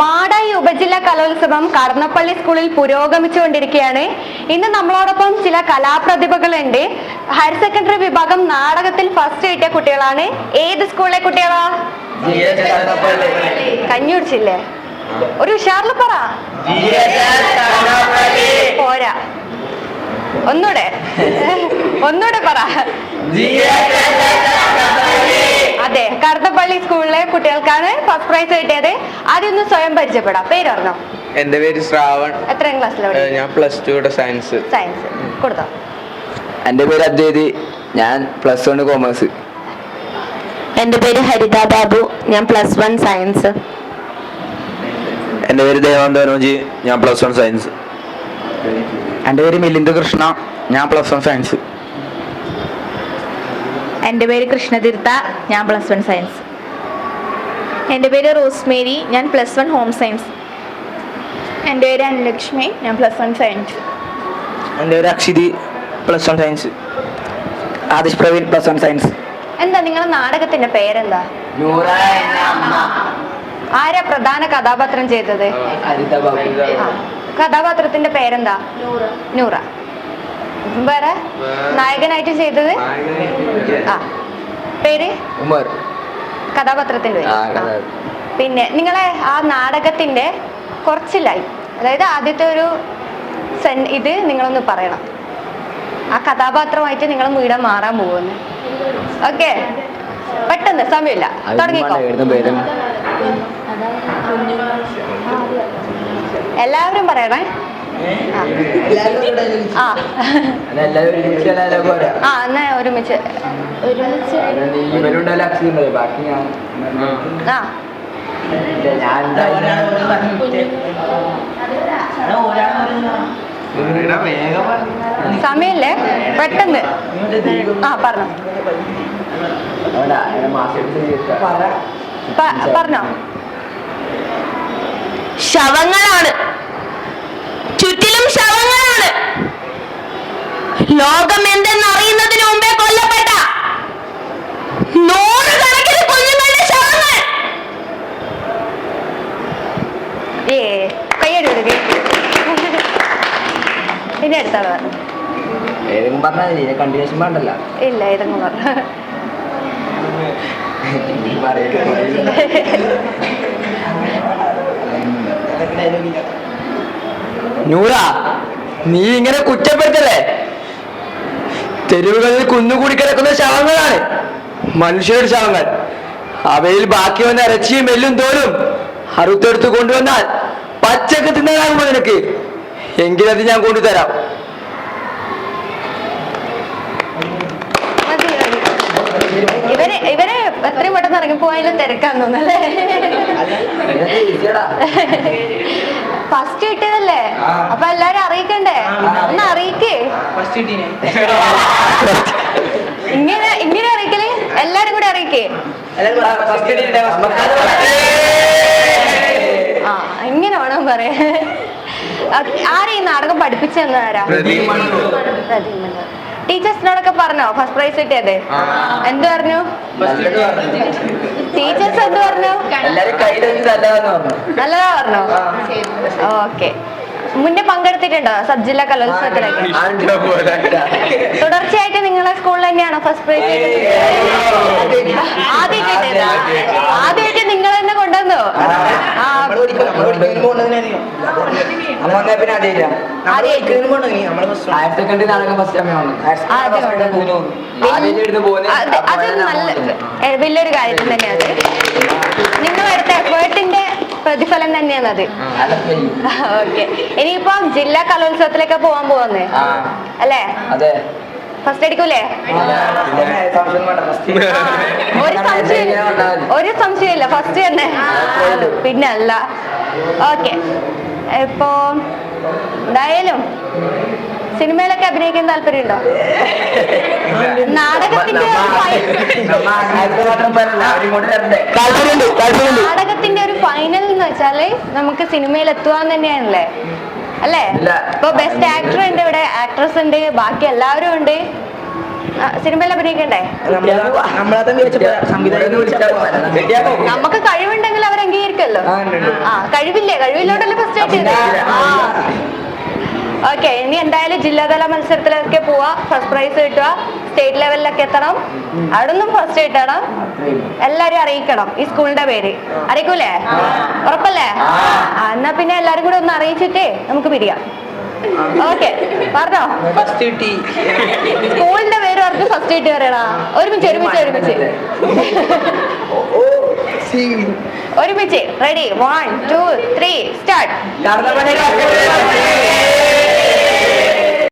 മാടായി ഉപജില്ല കലോത്സവം കടന്നപ്പള്ളി സ്കൂളിൽ പുരോഗമിച്ചുകൊണ്ടിരിക്കുകയാണ്. ഇന്ന് നമ്മളോടൊപ്പം ചില കലാപ്രതിഭകളുണ്ട്. ഹയർ സെക്കൻഡറി വിഭാഗം നാടകത്തിൽ ഫസ്റ്റ് കിട്ടിയ കുട്ടികളാണ്. ഏത് സ്കൂളിലെ കുട്ടികളാ? കഞ്ഞി കുടിച്ചില്ലേ ഒരു ഉഷാറിൽ പറ. പോരാ. ഒന്നൂടെ. ഒന്നൂടെ പറ. സ്കൂളിലെ കുട്ടികൾക്കാണ് ഫസ്റ്റ് പ്രൈസ് കിട്ടിയത്. ആദ്യം ഒന്ന് സ്വയം പരിചയപ്പെടാം. പേര് പറഞ്ഞോ എന്റെ പേര് ശ്രാവൺ. എത്രാം ക്ലാസ്സിലാണ് ഞാൻ പ്ലസ് ടുയുടെ സയൻസ് സയൻസ് കൊടുത്തോ? എന്റെ പേര് അദ്വൈതി. ഞാൻ പ്ലസ് വൺ കോമേഴ്സ് എന്റെ പേര് ഹരിത ബാബു. ഞാൻ പ്ലസ് വൺ സയൻസ് എന്റെ പേര് ദേവാന്ത മനോജി. ഞാൻ പ്ലസ് വൺ സയൻസ് എന്റെ പേര് മിലിന്ദ് കൃഷ്ണ ഞാൻ പ്ലസ് വൺ സയൻസ് എന്റെ പേര് കൃഷ്ണതീർത്ഥ ഞാൻ പ്ലസ് വൺ സയൻസ് എന്റെ പേര് റോസ്മേരി ഞാൻ പ്ലസ് വൺ ഹോം സയൻസ്. എന്റെ പേര് അനുലക്ഷ്മി ഞാൻ പ്ലസ് വൺ സയൻസ്. എന്റെ പേര് Akshiti plus one science. Adish Praveen plus one science. എന്താ നിങ്ങളുടെ നാടകത്തിന്റെ പേരെന്താ? ആരാ പ്രധാന കഥാപാത്രം ചെയ്തത്? കഥാപാത്രത്തിന്റെ പേരെന്താ? നൂറ. വേറെ? നായകനായിട്ട് ചെയ്തത്? ആ പേര്? ഉമർ. കഥാപാത്രത്തിന്റെ പേര് പിന്നെ നിങ്ങളെ ആ നാടകത്തിന്റെ കുറച്ച് ലൈൻ അതായത് ആദ്യത്തെ ഒരു സെൻ ഇത് നിങ്ങളൊന്ന് പറയണം. ആ കഥാപാത്രമായിട്ട് നിങ്ങൾ വീട് മാറാൻ പോകുന്നു. ഓക്കെ പെട്ടെന്ന് സമയമില്ല. തുടങ്ങിക്കോ. എല്ലാവരും പറയണേ. ആ. ആ. സമയമില്ലേ പെട്ടെന്ന്. ആ പറഞ്ഞോ. പറഞ്ഞോ. ശവങ്ങളാണ്. ശവങ്ങളാണ്. ലോകം എന്തെന്ന് അറിയുന്നതിന് മുമ്പേ കൊല്ലപ്പെട്ട നൂറുകണക്കിന് കുഞ്ഞുങ്ങളുടെ ശവങ്ങൾ. ഇനി പറഞ്ഞു ഏതെങ്കിലും പറഞ്ഞാൽ കണ്ടിന്യൂഷൻ വേണ്ടല്ല. ഇല്ല പറഞ്ഞു നൂറ നീ ഇങ്ങനെ കുറ്റപ്പെടുത്തല്ലേ? തെരുവുകളിൽ കുന്നുകൂടി കിടക്കുന്ന ശവങ്ങളാണ്. മനുഷ്യരുടെ ശവങ്ങൾ. അവയിൽ ബാക്കി വന്ന ഇറച്ചിയും എല്ലും തോലും അറുത്തെടുത്ത് കൊണ്ടുവന്നാൽ പച്ചക്ക് തിന്നാനാകുമോ നിനക്ക്? എങ്കിലത് ഞാൻ കൊണ്ടുതരാം. ഇവരെ ഇവരെ എത്ര ഇവർ എത്രയും പെട്ടെന്ന് ഇറങ്ങി പോയാലും തിരക്കാന്ന് തോന്നല്ലേ ഫസ്റ്റ് കിട്ടിയതല്ലേ? അപ്പൊ എല്ലാരും അറിയിക്കണ്ടേ? ഒന്ന് അറിയിക്കേ. ഇങ്ങനെ ഇങ്ങനെ അറിയിക്കൽ? എല്ലാരും കൂടെ അറിയിക്കേ. ആ ഇങ്ങനെ വേണം പറയാ ആരെയും ഈ നാടകം പഠിപ്പിച്ചെന്ന് ആരാ? ടീച്ചേഴ്സിനോടൊക്കെ പറഞ്ഞോ? ഫസ്റ്റ് പ്രൈസ് കിട്ടിയത്? എന്ത് പറഞ്ഞു? ടീച്ചേഴ്സ് എന്ത് പറഞ്ഞു? നല്ലതാ പറഞ്ഞോ? ഓക്കെ. മുന്നേ പങ്കെടുത്തിട്ടുണ്ടോ? സബ് ജില്ലാ കലോത്സവത്തിലൊക്കെ തുടർച്ചയായിട്ട് നിങ്ങളെ സ്കൂളിൽ തന്നെയാണോ ഫസ്റ്റ് പ്രൈസ് ആദ്യം ആദ്യമായിട്ട് നിങ്ങൾ ആ. അത് നല്ല വലിയൊരു കാര്യം തന്നെയാണ് നിങ്ങളെടുത്ത എഫേർട്ടിന്റെ പ്രതിഫലം തന്നെയാണ് അത്. ഓക്കെ. ഇനിയിപ്പോ ജില്ലാ കലോത്സവത്തിലേക്ക് പോവാൻ പോകുന്നേ അല്ലേ? അതെ. ഫസ്റ്റ് അടിക്കൂലേ? ഒരു സംശയം ഒരു സംശയമില്ല ഫസ്റ്റ് തന്നെ. പിന്നെ അല്ല ഓക്കെ ഇപ്പോ എന്തായാലും സിനിമയിലൊക്കെ അഭിനയിക്കാൻ താല്പര്യമുണ്ടോ? നാടകത്തിന്റെ നാടകത്തിന്റെ ഒരു ഫൈനൽ എന്ന് വെച്ചാൽ നമുക്ക് സിനിമയിൽ എത്തുവാന്ന് തന്നെയാണല്ലേ? അല്ലേ. ഇപ്പൊ ബെസ്റ്റ് ആക്ടർ ഉണ്ട് ഇവിടെ. ആക്ട്രസ് ഉണ്ട്. ബാക്കി എല്ലാവരും ഉണ്ട്. സിനിമയിലെ സിനിമയിൽ അഭിനയിക്കണ്ടേ? നമുക്ക് കഴിവുണ്ടെങ്കിൽ അവർ അംഗീകരിക്കല്ലോ ആ കഴിവില്ലേ? കഴിവില്ലോണ്ടല്ലേ ഫസ്റ്റ് ആയിട്ട് ഓക്കെ ഇനി എന്തായാലും ജില്ലാതല മത്സരത്തിലൊക്കെ പോവാ. ഫസ്റ്റ് പ്രൈസ് കിട്ടുക സ്റ്റേറ്റ് ലെവലിലൊക്കെ എത്തണം. അവിടെ നിന്നും ഫസ്റ്റ് കിട്ടണം എല്ലാരും അറിയിക്കണം. ഈ സ്കൂളിന്റെ പേര്. അറിയിക്കൂലേ? ഉറപ്പല്ലേ? എന്നാ പിന്നെ എല്ലാരും കൂടെ ഒന്ന് അറിയിച്ചിട്ടേ നമുക്ക് പിരിയാം. ഓക്കെ. പറഞ്ഞോ? ഫസ്റ്റ് കിട്ടി സ്കൂളിന്റെ പേര് പറഞ്ഞ് ഫസ്റ്റ് കിട്ടി പറയടാ ഒരുമിച്ച് ഒരുമിച്ച് ഒരുമിച്ച്. ഒരുമിച്ച്. Ready one two three start